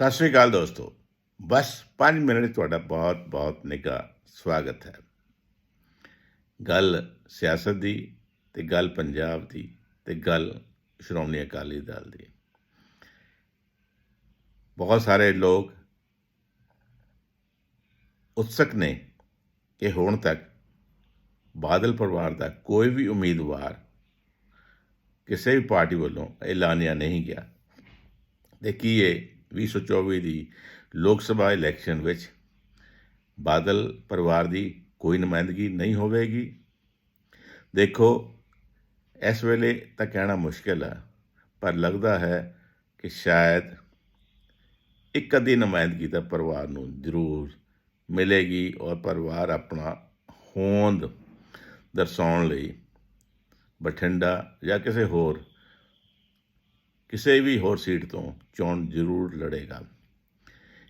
ਸਤਿ ਸ਼੍ਰੀ ਅਕਾਲ ਦੋਸਤੋ। ਬਸ 5 ਮਿੰਟ ਤੁਹਾਡਾ ਬਹੁਤ ਬਹੁਤ ਨਿੱਘਾ ਸਵਾਗਤ ਹੈ। ਗੱਲ ਸਿਆਸਤ ਦੀ ਤੇ ਗੱਲ ਪੰਜਾਬ ਦੀ ਤੇ ਗੱਲ ਸ਼੍ਰੋਮਣੀ ਅਕਾਲੀ ਦਲ ਦੀ। ਬਹੁਤ ਸਾਰੇ ਲੋਕ ਉਤਸਕ ਨੇ ਕਿ ਹੁਣ ਤੱਕ ਬਾਦਲ ਪਰਿਵਾਰ ਦਾ ਕੋਈ ਵੀ ਉਮੀਦਵਾਰ ਕਿਸੇ ਵੀ ਪਾਰਟੀ ਵੱਲੋਂ ਐਲਾਨਿਆ ਨਹੀਂ ਗਿਆ। ਤੇ ਕੀ ਇਹ 2024 ਦੀ ਲੋਕ ਸਭਾ ਇਲੈਕਸ਼ਨ ਵਿੱਚ ਬਾਦਲ ਪਰਿਵਾਰ ਦੀ ਕੋਈ ਨੁਮਾਇੰਦਗੀ ਨਹੀਂ ਹੋਵੇਗੀ। ਦੇਖੋ, ਇਸ ਵੇਲੇ ਤਾਂ ਕਹਿਣਾ ਮੁਸ਼ਕਿਲ ਆ ਪਰ ਲੱਗਦਾ ਹੈ ਕਿ ਸ਼ਾਇਦ ਇੱਕ ਅੱਧੀ ਨੁਮਾਇੰਦਗੀ ਤਾਂ ਪਰਿਵਾਰ ਨੂੰ ਜ਼ਰੂਰ ਮਿਲੇਗੀ ਔਰ ਪਰਿਵਾਰ ਆਪਣਾ ਹੋਂਦ ਦਰਸਾਉਣ ਲਈ ਬਠਿੰਡਾ ਜਾਂ ਕਿਸੇ ਹੋਰ ਕਿਸੇ ਵੀ ਹੋਰ ਸੀਟ ਤੋਂ ਚੋਣ ਜ਼ਰੂਰ ਲੜੇਗਾ।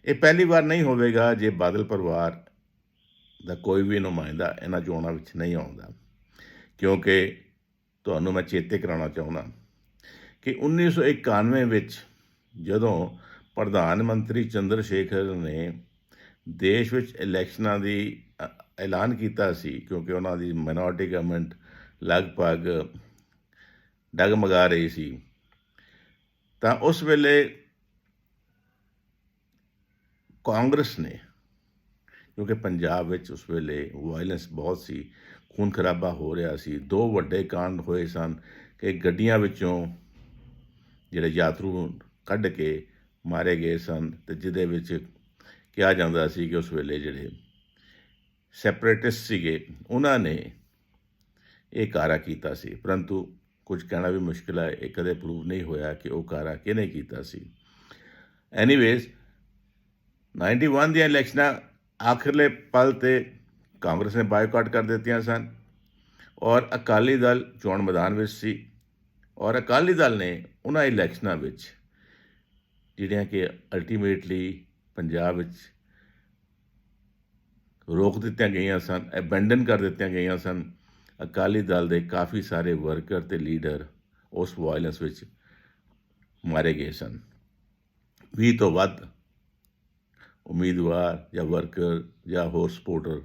ਇਹ ਪਹਿਲੀ ਵਾਰ ਨਹੀਂ ਹੋਵੇਗਾ ਜੇ ਬਾਦਲ ਪਰਿਵਾਰ ਦਾ ਕੋਈ ਵੀ ਨੁਮਾਇੰਦਾ ਇਹਨਾਂ ਚੋਣਾਂ ਵਿੱਚ ਨਹੀਂ ਆਉਂਦਾ। ਕਿਉਂਕਿ ਤੁਹਾਨੂੰ ਮੈਂ ਚੇਤੇ ਕਰਾਉਣਾ ਚਾਹੁੰਦਾ ਕਿ 1991 ਵਿੱਚ ਜਦੋਂ ਪ੍ਰਧਾਨ ਮੰਤਰੀ ਚੰਦਰ ਸ਼ੇਖਰ ਨੇ ਦੇਸ਼ ਵਿੱਚ ਇਲੈਕਸ਼ਨਾਂ ਦੀ ਐਲਾਨ ਕੀਤਾ ਸੀ, ਕਿਉਂਕਿ ਉਹਨਾਂ ਦੀ ਮਾਈਨੋਰਟੀ ਗਵਰਨਮੈਂਟ ਲਗਭਗ ਡਗਮਗਾ ਰਹੀ ਸੀ ਤਾਂ ਉਸ ਵੇਲੇ ਕਾਂਗਰਸ ਨੇ, ਕਿਉਂਕਿ ਪੰਜਾਬ ਵਿੱਚ ਉਸ ਵੇਲੇ ਵਾਇਲੈਂਸ ਬਹੁਤ ਸੀ, ਖੂਨ ਖਰਾਬਾ ਹੋ ਰਿਹਾ ਸੀ, ਦੋ ਵੱਡੇ ਕਾਂਡ ਹੋਏ ਸਨ ਕਿ ਗੱਡੀਆਂ ਵਿੱਚੋਂ ਜਿਹੜੇ ਯਾਤਰੂ ਕੱਢ ਕੇ ਮਾਰੇ ਗਏ ਸਨ ਤੇ ਜਿਹਦੇ ਵਿੱਚ ਕਿਹਾ ਜਾਂਦਾ ਸੀ ਕਿ ਉਸ ਵੇਲੇ ਜਿਹੜੇ ਸੈਪਰੇਟਿਸਟ ਸੀਗੇ, ਉਹਨਾਂ ਨੇ ਇਹ ਕਾਰਾ ਕੀਤਾ ਸੀ। ਪਰੰਤੂ ਕੁਝ ਕਹਿਣਾ ਵੀ ਮੁਸ਼ਕਿਲ ਹੈ ਇਹ ਕਦੇ ਪ੍ਰੂਵ ਨਹੀਂ ਹੋਇਆ ਕਿ ਉਹ ਕਾਰਾ ਕਿਹਨੇ ਕੀਤਾ ਸੀ। ਐਨੀਵੇਜ਼ 91 ਦੀਆਂ ਇਲੈਕਸ਼ਨਾਂ ਆਖਰਲੇ ਪਲ ਤੇ ਕਾਂਗਰਸ ਨੇ ਬਾਈਕਾਟ ਕਰ ਦਿੱਤੀਆਂ ਸਨ ਔਰ ਅਕਾਲੀ ਦਲ ਚੋਣ ਮੈਦਾਨ ਵਿੱਚ ਸੀ ਔਰ ਅਕਾਲੀ ਦਲ ਨੇ ਉਹਨਾਂ ਇਲੈਕਸ਼ਨਾਂ ਵਿੱਚ ਜਿਹੜੀਆਂ ਕਿ ਅਲਟੀਮੇਟਲੀ ਪੰਜਾਬ ਵਿੱਚ ਰੋਕ ਦਿੱਤੀਆਂ ਗਈਆਂ ਸਨ ਐਬੈਂਡਨ ਕਰ ਦਿੱਤੀਆਂ ਗਈਆਂ ਸਨ ਅਕਾਲੀ ਦਲ ਦੇ ਕਾਫੀ ਸਾਰੇ ਵਰਕਰ ਤੇ ਲੀਡਰ ਉਸ ਵਾਇਲੈਂਸ ਵਿੱਚ ਮਾਰੇ ਗਏ ਸਨ। 20 ਤੋਂ ਵੱਧ ਉਮੀਦਵਾਰ ਜਾਂ ਵਰਕਰ ਜਾਂ ਹੋਰ ਸਪੋਰਟਰ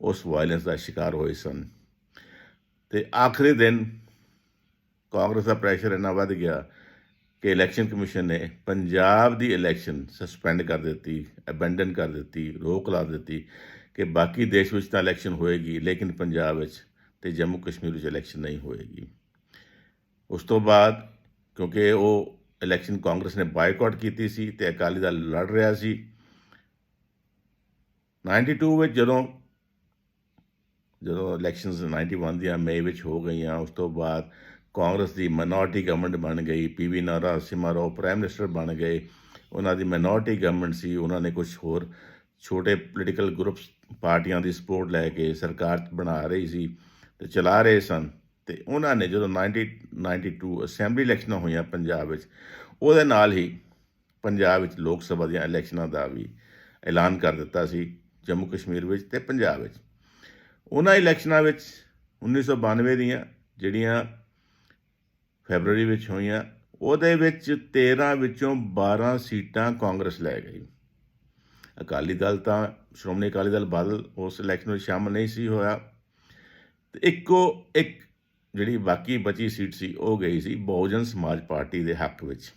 ਉਸ ਵਾਇਲੈਂਸ ਦਾ ਸ਼ਿਕਾਰ ਹੋਏ ਸਨ। ਤੇ ਆਖਰੀ ਦਿਨ ਕਾਂਗਰਸ ਦਾ ਪ੍ਰੈਸ਼ਰ ਇੰਨਾ ਵੱਧ ਗਿਆ ਕਿ ਇਲੈਕਸ਼ਨ ਕਮਿਸ਼ਨ ਨੇ ਪੰਜਾਬ ਦੀ ਇਲੈਕਸ਼ਨ ਸਸਪੈਂਡ ਕਰ ਦਿੱਤੀ ਅਬੈਂਡਨ ਕਰ ਦਿੱਤੀ, ਰੋਕ ਲਾ ਦਿੱਤੀ ਕਿ ਬਾਕੀ ਦੇਸ਼ ਵਿੱਚ ਤਾਂ ਇਲੈਕਸ਼ਨ ਹੋਏਗੀ, ਲੇਕਿਨ ਪੰਜਾਬ ਵਿੱਚ ਤੇ ਜੰਮੂ ਕਸ਼ਮੀਰ ਵਿੱਚ ਇਲੈਕਸ਼ਨ ਨਹੀਂ ਹੋਏਗੀ। ਉਸ ਤੋਂ ਬਾਅਦ ਕਿਉਂਕਿ ਉਹ ਇਲੈਕਸ਼ਨ ਕਾਂਗਰਸ ਨੇ ਬਾਈਕਾਟ ਕੀਤੀ ਸੀ ਤੇ ਅਕਾਲੀ ਦਲ ਲੜ ਰਿਹਾ ਸੀ। 92 ਵਿੱਚ ਜਦੋਂ ਜਦੋਂ ਇਲੈਕਸ਼ਨਸ 91 ਦੀਆਂ ਮਈ ਵਿੱਚ ਹੋ ਗਈਆਂ, ਉਸ ਤੋਂ ਬਾਅਦ ਕਾਂਗਰਸ ਦੀ ਮਿਨੋਰਟੀ ਗਵਰਨਮੈਂਟ ਬਣ ਗਈ PV Narasimha Rao prime minister ਬਣ ਗਏ। ਉਹਨਾਂ ਦੀ ਮਿਨੋਰਟੀ ਗਵਰਨਮੈਂਟ ਸੀ, ਉਹਨਾਂ ਨੇ ਕੁਝ ਹੋਰ ਛੋਟੇ ਪੋਲੀਟੀਕਲ ਗਰੁੱਪਸ ਪਾਰਟੀਆਂ ਦੀ ਸਪੋਰਟ ਲੈ ਕੇ ਸਰਕਾਰ ਬਣਾ ਰਹੀ ਸੀ। ਤੇ ਚਲਾ ਰਹੇ ਸਨ। ਤੇ ਉਹਨਾਂ ਨੇ ਜਦੋਂ 1992 ਅਸੈਂਬਲੀ ਇਲੈਕਸ਼ਨਾਂ ਹੋਈਆਂ ਪੰਜਾਬ ਵਿੱਚ, ਉਹਦੇ ਨਾਲ ਹੀ ਪੰਜਾਬ ਵਿੱਚ ਲੋਕ ਸਭਾ ਦੀਆਂ ਇਲੈਕਸ਼ਨਾਂ ਦਾ ਵੀ ਐਲਾਨ ਕਰ ਦਿੱਤਾ ਸੀ ਜੰਮੂ ਕਸ਼ਮੀਰ ਵਿੱਚ ਤੇ ਪੰਜਾਬ ਵਿੱਚ। ਉਹਨਾਂ ਇਲੈਕਸ਼ਨਾਂ ਵਿੱਚ 1992 ਦੀਆਂ ਜਿਹੜੀਆਂ ਫੈਬਰੂਅਰੀ ਵਿੱਚ ਹੋਈਆਂ, ਉਹਦੇ ਵਿੱਚ 13 ਵਿੱਚੋਂ 12 ਸੀਟਾਂ ਕਾਂਗਰਸ ਲੈ ਗਈ। ਅਕਾਲੀ ਦਲ ਤਾਂ ਸ਼੍ਰੋਮਣੀ ਅਕਾਲੀ ਦਲ ਬਾਦਲ ਉਸ ਇਲੈਕਸ਼ਨ ਵਿੱਚ ਸ਼ਾਮਲ ਨਹੀਂ ਸੀ ਹੋਇਆ। ਤੇ ਇੱਕੋ ਇੱਕ ਜਿਹੜੀ ਬਾਕੀ ਬਚੀ ਸੀਟ ਸੀ, ਉਹ ਗਈ ਸੀ ਬਹੁਜਨ ਸਮਾਜ ਪਾਰਟੀ ਦੇ ਹੱਕ ਵਿੱਚ।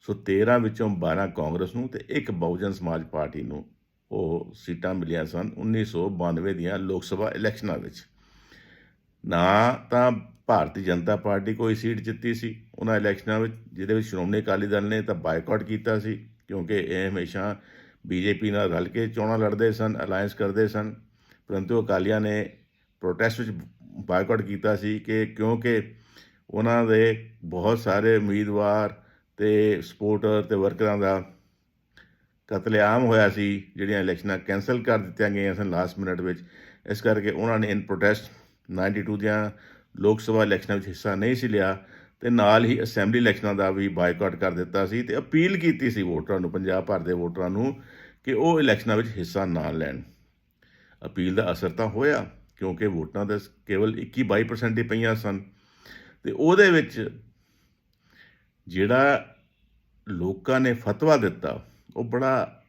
ਸੋ 13 ਵਿੱਚੋਂ 12 ਕਾਂਗਰਸ ਨੂੰ ਤੇ ਇੱਕ ਬਹੁਜਨ ਸਮਾਜ ਪਾਰਟੀ ਨੂੰ ਉਹ ਸੀਟਾਂ ਮਿਲੀਆਂ ਸਨ 1992 ਦੀਆਂ ਲੋਕ ਸਭਾ ਇਲੈਕਸ਼ਨਾਂ ਵਿੱਚ। ਨਾ ਤਾਂ ਭਾਰਤੀ ਜਨਤਾ ਪਾਰਟੀ ਕੋਈ ਸੀਟ ਜਿੱਤੀ ਸੀ ਉਹਨਾਂ ਇਲੈਕਸ਼ਨਾਂ ਵਿੱਚ, ਜਿਹਦੇ ਵਿੱਚ ਸ਼੍ਰੋਮਣੀ ਅਕਾਲੀ ਦਲ ਨੇ ਤਾਂ ਬਾਈਕਾਟ ਕੀਤਾ ਸੀ, ਕਿਉਂਕਿ ਇਹ ਹਮੇਸ਼ਾ ਬੀਜੇਪੀ ਨਾਲ ਰਲ ਕੇ ਚੋਣਾਂ ਲੜਦੇ ਸਨ ਅਲਾਈਅੰਸ ਕਰਦੇ ਸਨ, ਪਰੰਤੂ ਅਕਾਲੀਆਂ ਨੇ ਪ੍ਰੋਟੈਸਟ ਵਿੱਚ ਬਾਈਕਾਟ ਕੀਤਾ ਸੀ ਕਿ ਕਿਉਂਕਿ ਉਹਨਾਂ ਦੇ ਬਹੁਤ ਸਾਰੇ ਉਮੀਦਵਾਰ ਤੇ ਸਪੋਰਟਰ ਤੇ ਵਰਕਰਾਂ ਦਾ ਕਤਲੇਆਮ ਹੋਇਆ ਸੀ, ਜਿਹੜੀਆਂ ਇਲੈਕਸ਼ਨਾਂ ਕੈਂਸਲ ਕਰ ਦਿੱਤੀਆਂ ਗਈਆਂ ਸਨ ਲਾਸਟ ਮਿੰਟ ਵਿੱਚ। ਇਸ ਕਰਕੇ ਉਹਨਾਂ ਨੇ ਇਨ ਪ੍ਰੋਟੈਸਟ 92 ਦੀਆਂ ਲੋਕ ਸਭਾ ਇਲੈਕਸ਼ਨਾਂ ਵਿੱਚ ਹਿੱਸਾ ਨਹੀਂ ਸੀ ਲਿਆ ਤੇ ਨਾਲ ਹੀ ਅਸੈਂਬਲੀ ਇਲੈਕਸ਼ਨਾਂ ਦਾ ਵੀ ਬਾਈਕਾਟ ਕਰ ਦਿੱਤਾ ਸੀ ਤੇ ਅਪੀਲ ਕੀਤੀ ਸੀ ਵੋਟਰਾਂ ਨੂੰ, ਪੰਜਾਬ ਭਰ ਦੇ ਵੋਟਰਾਂ ਨੂੰ ਕਿ ਉਹ ਇਲੈਕਸ਼ਨਾਂ ਵਿੱਚ ਹਿੱਸਾ ਨਾ ਲੈਣ। ਅਪੀਲ ਦਾ ਅਸਰ ਤਾਂ ਹੋਇਆ। ਕਿਉਂਕਿ ਵੋਟਾਂ ਤਾਂ ਕੇਵਲ 21-22% ਹੀ ਪਈਆਂ ਸਨ। ਤੇ ਉਹਦੇ ਵਿੱਚ ਜਿਹੜਾ ਲੋਕਾਂ ਨੇ ਫਤਵਾ ਦਿੱਤਾ, ਉਹ ਬੜਾ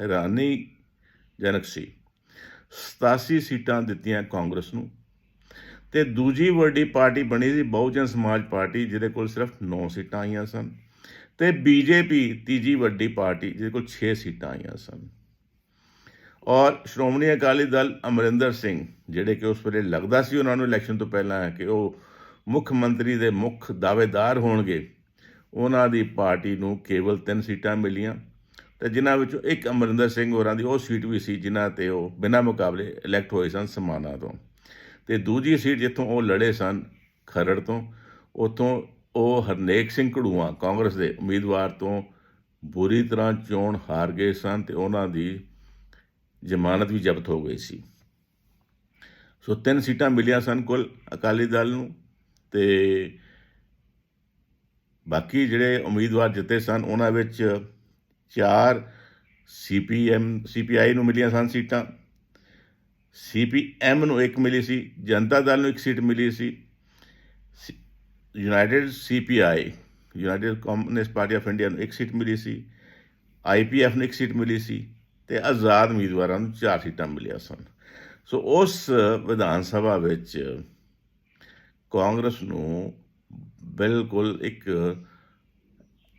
ਹੈਰਾਨੀਜਨਕ ਸੀ। 87 ਸੀਟਾਂ ਦਿੱਤੀਆਂ ਕਾਂਗਰਸ ਨੂੰ ਤੇ ਦੂਜੀ ਵੱਡੀ ਪਾਰਟੀ ਬਣੀ ਸੀ ਬਹੁਜਨ ਸਮਾਜ ਪਾਰਟੀ, ਜਿਹਦੇ ਕੋਲ ਸਿਰਫ 9 ਸੀਟਾਂ ਆਈਆਂ ਸਨ। ਤੇ ਬੀਜੇਪੀ ਤੀਜੀ ਵੱਡੀ ਪਾਰਟੀ, ਜਿਹਦੇ ਕੋਲ 6 ਸੀਟਾਂ ਆਈਆਂ ਸਨ। ਔਰ ਸ਼੍ਰੋਮਣੀ ਅਕਾਲੀ ਦਲ ਅਮਰਿੰਦਰ ਸਿੰਘ, ਜਿਹੜੇ ਕਿ ਉਸ ਵੇਲੇ ਲੱਗਦਾ ਸੀ ਉਹਨਾਂ ਨੂੰ ਇਲੈਕਸ਼ਨ ਤੋਂ ਪਹਿਲਾਂ ਕਿ ਉਹ ਮੁੱਖ ਮੰਤਰੀ ਦੇ ਮੁੱਖ ਦਾਅਵੇਦਾਰ ਹੋਣਗੇ, ਉਹਨਾਂ ਦੀ ਪਾਰਟੀ ਨੂੰ ਕੇਵਲ 3 ਸੀਟਾਂ ਮਿਲੀਆਂ ਤੇ ਜਿਨ੍ਹਾਂ ਵਿੱਚੋਂ ਇੱਕ ਅਮਰਿੰਦਰ ਸਿੰਘ ਹੋਰਾਂ ਦੀ, ਉਹ ਸੀਟ ਵੀ ਸੀ ਜਿਨ੍ਹਾਂ ਤੇ ਉਹ ਬਿਨਾਂ ਮੁਕਾਬਲੇ ਇਲੈਕਟ ਹੋਏ ਸਨ ਸਮਾਨਾ ਤੋਂ। ਤੇ ਦੂਜੀ ਸੀਟ ਜਿੱਥੋਂ ਉਹ ਲੜੇ ਸਨ ਖਰੜ ਤੋਂ, ਉਥੋਂ ਉਹ ਹਰਨੇਕ ਸਿੰਘ ਘੜੂਆ ਕਾਂਗਰਸ ਦੇ ਉਮੀਦਵਾਰ ਤੋਂ ਬੁਰੀ ਤਰ੍ਹਾਂ ਚੋਣ ਹਾਰ ਗਏ ਸਨ ਤੇ ਉਹਨਾਂ ਦੀ ਜ਼ਮਾਨਤ ਵੀ ਜ਼ਬਤ ਹੋ ਗਈ ਸੀ। ਸੋ ਤਿੰਨ ਸੀਟਾਂ ਮਿਲੀਆਂ ਸਨ ਕੁੱਲ ਅਕਾਲੀ ਦਲ ਨੂੰ ਤੇ ਬਾਕੀ ਜਿਹੜੇ ਉਮੀਦਵਾਰ ਜਿੱਤੇ ਸਨ, ਉਹਨਾਂ ਵਿੱਚ ਚਾਰ ਸੀਪੀਐਮ ਸੀਪੀਆਈ ਨੂੰ ਮਿਲੀਆਂ ਸਨ ਸੀਟਾਂ। ਸੀਪੀਐਮ ਨੂੰ ਇੱਕ ਮਿਲੀ ਸੀ, ਜਨਤਾ ਦਲ ਨੂੰ ਇੱਕ ਸੀਟ ਮਿਲੀ ਸੀ। United CPI United Communist Party of India ਨੂੰ ਇੱਕ ਸੀਟ ਮਿਲੀ ਸੀ। ਆਈਪੀਐਫ ਨੂੰ ਇੱਕ ਸੀਟ ਮਿਲੀ ਸੀ। ਤੇ ਆਜ਼ਾਦ ਉਮੀਦਵਾਰਾਂ ਨੂੰ ਚਾਰ ਸੀਟਾਂ ਮਿਲੀਆਂ ਸਨ। ਸੋ ਉਸ ਵਿਧਾਨ ਸਭਾ ਵਿੱਚ ਕਾਂਗਰਸ ਨੂੰ ਬਿਲਕੁਲ ਇੱਕ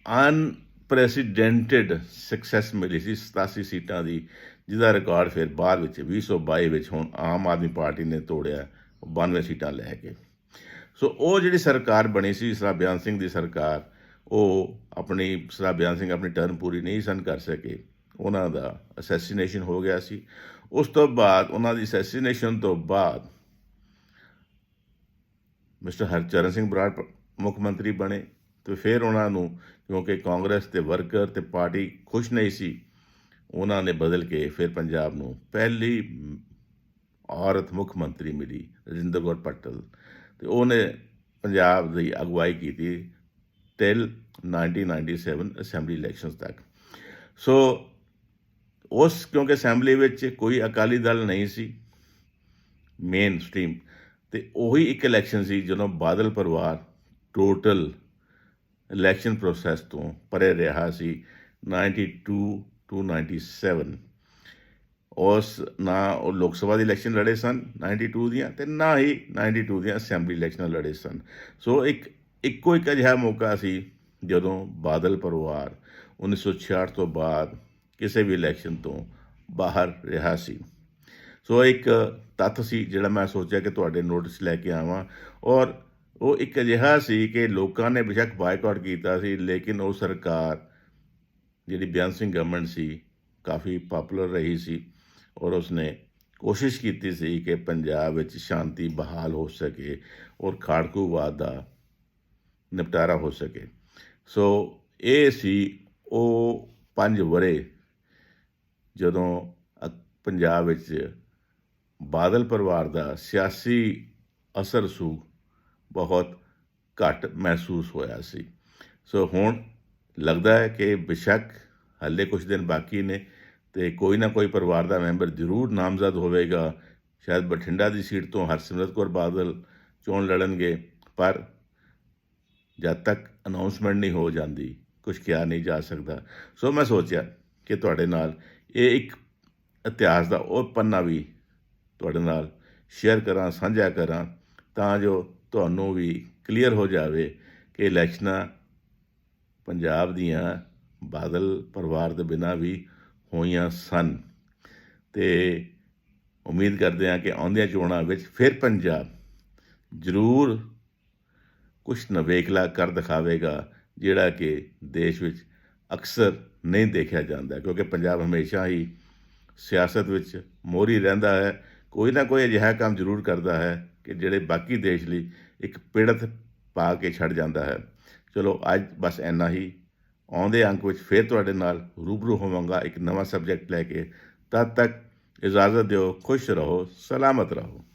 ਅਨਪ੍ਰੈਸੀਡੈਂਟਡ ਸਕਸੈਸ ਮਿਲੀ ਸੀ 87 ਸੀਟਾਂ ਦੀ, ਜਿਹਦਾ ਰਿਕਾਰਡ ਫਿਰ ਬਾਅਦ ਵਿੱਚ 2022 ਵਿੱਚ ਹੁਣ ਆਮ ਆਦਮੀ ਪਾਰਟੀ ਨੇ ਤੋੜਿਆ 92 ਸੀਟਾਂ ਲੈ ਕੇ। ਸੋ ਉਹ ਜਿਹੜੀ ਸਰਕਾਰ ਬਣੀ ਸੀ ਸਰਾ ਬਿਆਨ ਸਿੰਘ ਦੀ ਸਰਕਾਰ, ਉਹ ਆਪਣੀ ਸਰਾ ਬਿਆਨ ਸਿੰਘ ਆਪਣੀ ਟਰਮ ਪੂਰੀ ਨਹੀਂ ਸਨ ਕਰ ਸਕੇ। ਉਹਨਾਂ ਦਾ ਅਸੈਸੀਨੇਸ਼ਨ ਹੋ ਗਿਆ ਸੀ। ਉਸ ਤੋਂ ਬਾਅਦ, ਉਹਨਾਂ ਦੀ ਅਸੈਸੀਨੇਸ਼ਨ ਤੋਂ ਬਾਅਦ ਮਿਸਟਰ ਹਰਚਰਨ ਸਿੰਘ ਬਰਾੜ ਮੁੱਖ ਮੰਤਰੀ ਬਣੇ ਤੇ ਫਿਰ ਉਹਨਾਂ ਨੂੰ ਕਿਉਂਕਿ ਕਾਂਗਰਸ ਤੇ ਵਰਕਰ ਤੇ ਪਾਰਟੀ ਖੁਸ਼ ਨਹੀਂ ਸੀ, ਉਹਨਾਂ ਨੇ ਬਦਲ ਕੇ ਫਿਰ ਪੰਜਾਬ ਨੂੰ ਪਹਿਲੀ ਔਰਤ ਮੁੱਖ ਮੰਤਰੀ ਮਿਲੀ, ਰਜਿੰਦਰ ਕੌਰ ਪਟਲ। ਤੇ ਉਹਨੇ ਪੰਜਾਬ ਦੀ ਅਗਵਾਈ ਕੀਤੀ ਟਿਲ 1997 ਅਸੈਂਬਲੀ ਇਲੈਕਸ਼ਨਸ ਤੱਕ। ਸੋ ਉਸ, ਕਿਉਂਕਿ ਅਸੈਂਬਲੀ ਵਿੱਚ ਕੋਈ ਅਕਾਲੀ ਦਲ ਨਹੀਂ ਸੀ ਮੇਨ ਸਟ੍ਰੀਮ ਤੇ ਉਹੀ ਇੱਕ ਇਲੈਕਸ਼ਨ ਸੀ ਜਦੋਂ ਬਾਦਲ ਪਰਿਵਾਰ ਟੋਟਲ ਇਲੈਕਸ਼ਨ ਪ੍ਰੋਸੈਸ ਤੋਂ ਪਰੇ ਰਿਹਾ ਸੀ 92 ਟੂ 97 ਉਸ ਨਾ ਉਹ ਲੋਕ ਸਭਾ ਦੀ ਇਲੈਕਸ਼ਨ ਲੜੇ ਸਨ 92 ਦੀਆਂ, ਤੇ ਨਾ ਹੀ 92 ਦੀਆਂ ਅਸੈਂਬਲੀ ਇਲੈਕਸ਼ਨਾਂ ਲੜੇ ਸਨ। ਸੋ ਇੱਕ, ਇੱਕੋ ਇੱਕ ਅਜਿਹਾ ਮੌਕਾ ਸੀ ਜਦੋਂ ਬਾਦਲ ਪਰਿਵਾਰ 1966 ਤੋਂ ਬਾਅਦ ਕਿਸੇ ਵੀ ਇਲੈਕਸ਼ਨ ਤੋਂ ਬਾਹਰ ਰਿਹਾ ਸੀ। ਸੋ ਇੱਕ ਤੱਥ ਸੀ ਜਿਹੜਾ ਮੈਂ ਸੋਚਿਆ ਕਿ ਤੁਹਾਡੇ ਨੋਟਿਸ ਲੈ ਕੇ ਆਵਾਂ। ਔਰ ਉਹ ਇੱਕ ਅਜਿਹਾ ਸੀ ਕਿ ਲੋਕਾਂ ਨੇ ਬੇਸ਼ੱਕ ਬਾਈਕਾਟ ਕੀਤਾ ਸੀ, ਲੇਕਿਨ ਉਹ ਸਰਕਾਰ ਜਿਹੜੀ ਬਿਆਨ ਸਿੰਘ ਗਵਰਨਮੈਂਟ ਸੀ, ਕਾਫੀ ਪਪੂਲਰ ਰਹੀ ਸੀ ਔਰ ਉਸਨੇ ਕੋਸ਼ਿਸ਼ ਕੀਤੀ ਸੀ ਕਿ ਪੰਜਾਬ ਵਿੱਚ ਸ਼ਾਂਤੀ ਬਹਾਲ ਹੋ ਸਕੇ ਔਰ ਖਾੜਕੂਵਾਦ ਦਾ ਨਿਪਟਾਰਾ ਹੋ ਸਕੇ। ਸੋ ਇਹ ਸੀ ਉਹ ਪੰਜ ਵਰੇ ਜਦੋਂ ਅ- ਪੰਜਾਬ ਵਿੱਚ ਬਾਦਲ ਪਰਿਵਾਰ ਦਾ ਸਿਆਸੀ ਅਸਰ ਸੂ, ਬਹੁਤ ਘੱਟ ਮਹਿਸੂਸ ਹੋਇਆ ਸੀ। ਸੋ ਹੁਣ ਲੱਗਦਾ ਹੈ ਕਿ ਬਿਸ਼ੱਕ ਹਾਲੇ ਕੁਝ ਦਿਨ ਬਾਕੀ ਨੇ ਤੇ ਕੋਈ ਨਾ ਕੋਈ ਪਰਿਵਾਰ ਦਾ ਮੈਂਬਰ ਜ਼ਰੂਰ ਨਾਮਜ਼ਦ ਹੋਵੇਗਾ। ਸ਼ਾਇਦ ਬਠਿੰਡਾ ਦੀ ਸੀਟ ਤੋਂ ਹਰਸਿਮਰਤ ਕੌਰ ਬਾਦਲ ਚੋਣ ਲੜਨਗੇ, ਪਰ ਜਦ ਤੱਕ ਅਨਾਉਂਸਮੈਂਟ ਨਹੀਂ ਹੋ ਜਾਂਦੀ ਕੁਝ ਕਿਹਾ ਨਹੀਂ ਜਾ ਸਕਦਾ। ਸੋ ਮੈਂ ਸੋਚਿਆ ਕਿ ਤੁਹਾਡੇ ਨਾਲ ਇਹ ਇੱਕ ਇਤਿਹਾਸ ਦਾ ਉਹ ਪੰਨਾ ਵੀ ਤੁਹਾਡੇ ਨਾਲ ਸ਼ੇਅਰ ਕਰਾਂ, ਸਾਂਝਾ ਕਰਾਂ, ਤਾਂ ਜੋ ਤੁਹਾਨੂੰ ਵੀ ਕਲੀਅਰ ਹੋ ਜਾਵੇ ਕਿ ਇਲੈਕਸ਼ਨਾਂ ਪੰਜਾਬ ਦੀਆਂ ਬਾਦਲ ਪਰਿਵਾਰ ਦੇ ਬਿਨਾਂ ਵੀ ਹੋਈਆਂ ਸਨ। ਤੇ ਉਮੀਦ ਕਰਦੇ ਹਾਂ ਕਿ ਆਉਂਦੀਆਂ ਚੋਣਾਂ ਵਿੱਚ ਫਿਰ ਪੰਜਾਬ ਜ਼ਰੂਰ ਕੁਝ ਨਵੇਕਲਾ ਕਰ ਦਿਖਾਵੇਗਾ, ਜਿਹੜਾ ਕਿ ਦੇਸ਼ ਵਿੱਚ ਅਕਸਰ ਨਹੀਂ ਦੇਖਿਆ ਜਾਂਦਾ, ਕਿਉਂਕਿ ਪੰਜਾਬ ਹਮੇਸ਼ਾ ਹੀ ਸਿਆਸਤ ਵਿੱਚ ਮੋਹਰੀ ਰਹਿੰਦਾ ਹੈ। ਕੋਈ ਨਾ ਕੋਈ ਅਜਿਹਾ ਕੰਮ ਜ਼ਰੂਰ ਕਰਦਾ ਹੈ ਕਿ ਜਿਹੜੇ ਬਾਕੀ ਦੇਸ਼ ਲਈ ਇੱਕ ਪੀੜਤ ਪਾ ਕੇ ਛੱਡ ਜਾਂਦਾ ਹੈ। ਚਲੋ, ਅੱਜ ਬਸ ਇੰਨਾ ਹੀ। ਆਉਂਦੇ ਅੰਕ ਵਿੱਚ ਫਿਰ ਤੁਹਾਡੇ ਨਾਲ ਰੂਬਰੂ ਹੋਵਾਂਗਾ ਇੱਕ ਨਵਾਂ ਸਬਜੈਕਟ ਲੈ ਕੇ। ਤਦ ਤੱਕ ਇਜਾਜ਼ਤ ਦਿਓ, ਖੁਸ਼ ਰਹੋ, ਸਲਾਮਤ ਰਹੋ।